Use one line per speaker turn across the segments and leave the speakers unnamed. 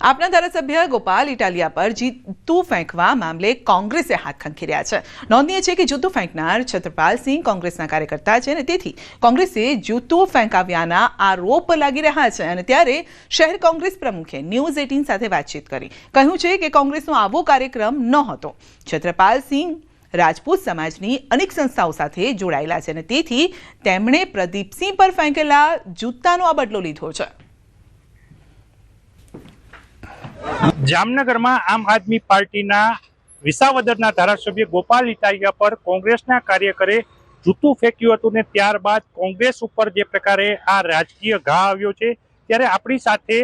આપના ધારાસભ્ય ગોપાલ ઇટાલિયા પર જૂતું ફેંકવા મામલે કોંગ્રેસે હાથ ખંખેર્યા છે. નોંધનીય છે કે જૂતું ફેંકનાર છત્રપાલ સિંહ કોંગ્રેસના કાર્યકર્તા છે અને તેથી કોંગ્રેસે જૂતું ફેંકાવ્યાના આરોપ લાગી રહ્યા છે અને ત્યારે શહેર કોંગ્રેસ પ્રમુખે ન્યૂઝ એટીન સાથે વાતચીત કરી. કહ્યું છે કે કોંગ્રેસનો આવો કાર્યક્રમ નહોતો છત્રપાલ સિંહ રાજપૂત સમાજની અનેક સંસ્થાઓ સાથે જોડાયેલા છે અને તેથી તેમણે પ્રદીપસિંહ પર ફેંકેલા જૂતાનો આ બદલો લીધો છે.
જામનગરમાં આમ આદમી પાર્ટીના વિસાવદરના ધારાસભ્ય ગોપાલ ઇટાલિયા પર કોંગ્રેસના કાર્યકરે જૂતું ફેંક્યું હતું ને ત્યારબાદ કોંગ્રેસ ઉપર જે પ્રકારે આ રાજકીય ઘા આવ્યો છે, ત્યારે આપણી સાથે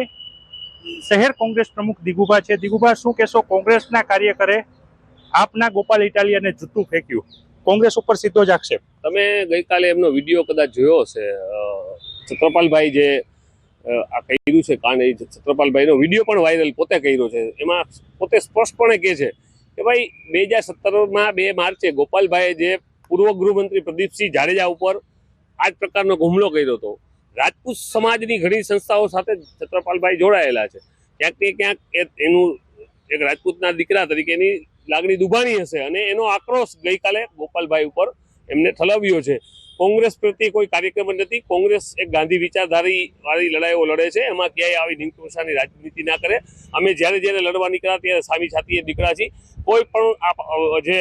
શહેર કોંગ્રેસ પ્રમુખ દિગુભા છે. દિગુભા, શું કહેશો? કોંગ્રેસના કાર્યકરે આપના ગોપાલ ઇટાલિયાને જૂતું ફેંક્યું. કોંગ્રેસ ઉપર સીધો જ આક્ષેપ.
તમે ગઈકાલે એમનો વીડિયો કદાચ જોયો હશે. છત્રપાલભાઈ જે આ કર્યું છે કારણ એ છત્રપાલભાઈનો વીડિયો પણ વાયરલ પોતે કર્યો છે. એમાં પોતે સ્પષ્ટપણે કહે છે કે ભાઈ, બે હજાર સત્તરમાં બે માર્ચે ગોપાલભાઈએ જે પૂર્વ ગૃહમંત્રી પ્રદીપસિંહ જાડેજા ઉપર આ જ પ્રકારનો હુમલો કર્યો હતો. રાજપૂત સમાજની ઘણી સંસ્થાઓ સાથે છત્રપાલભાઈ જોડાયેલા છે. ક્યાંક ને ક્યાંક એનું એક રાજપૂતના દીકરા તરીકેની લાગણી દુભાણી હશે અને એનો આક્રોશ ગઈકાલે ગોપાલભાઈ ઉપર એમને ઠલવ્યો છે. કોંગ્રેસ પ્રત્યે કોઈ કાર્યક્રમ નથી. કોંગ્રેસ એક ગાંધી વિચારધારી વાળી લડાઈઓ લડે છે. એમાં ક્યાંય આવી નિંકુશાની રાજનીતિ ના કરે. અમે જ્યારે જ્યારે લડવા નીકળ્યા ત્યારે સામી છાતીએ નીકળ્યા છીએ. કોઈ પણ જે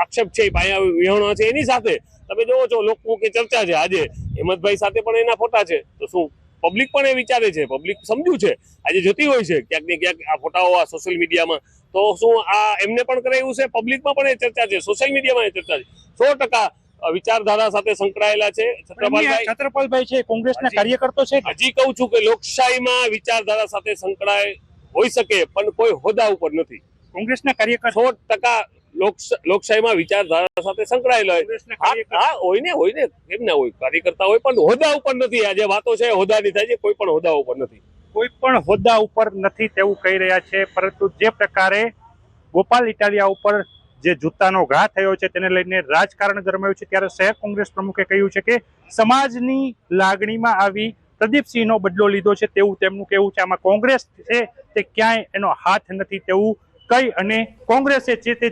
આક્ષેપ છે પાયા વિહોણા છે એની સાથે. તમે જોવો છો લોકમુખે ચર્ચા છે. આજે હિંમતભાઈ સાથે પણ એના ફોટા છે. તો શું પબ્લિક પણ એ વિચારે છે? પબ્લિક સમજ્યું છે. આજે જોતી હોય છે. ક્યાંક ને ક્યાંક આ ફોટાઓ આ સોશિયલ મીડિયામાં તો શું આ એમને પણ કરાયું છે? પબ્લિકમાં પણ એ ચર્ચા છે. સોશિયલ મીડિયામાં એ ચર્ચા છે. સો ટકા વિચારધારા સાથે સંકળાયેલા છે. છત્રપાલભાઈ
છત્રપાલભાઈ છે કોંગ્રેસના કાર્યકર્તો છે.
હજી કહું છું કે લોકશાહીમાં વિચારધારા સાથે સંકળાય હોઈ શકે પણ કોઈ હોદ્દા ઉપર નથી.
કોંગ્રેસના કાર્યકર
સો ટકા લોકશ- લોકશાહીમાં વિચારધારા સાથે સંકળાયેલા હોય. હા હોય ને હોય ને કેમ ના હોય? કાર્યકર્તા હોય પણ હોદ્દા ઉપર નથી. આ જે વાતો છે હોદ્દાની થાય છે કોઈ પણ હોદ્દા ઉપર નથી.
કોઈ પણ હોદ્દા ઉપર નથી તેવું કહી રહ્યા છે પરંતુ જે પ્રકારે ગોપાલ ઇટાલિયા ઉપર જે જૂતાનો ઘા થયો છે તેને લઈને રાજકારણ ગરમાયું છે, ત્યારે શહેર કોંગ્રેસ પ્રમુખે કહ્યું છે કે સમાજની લાગણીમાં આવી પ્રદીપસિંહનો બદલો લીધો છે તેવું તેમનું કહેવું છે. આમાં કોંગ્રેસ છે તે ક્યાંય એનો હાથ નથી તેવું કહી અને કોંગ્રેસે જે તે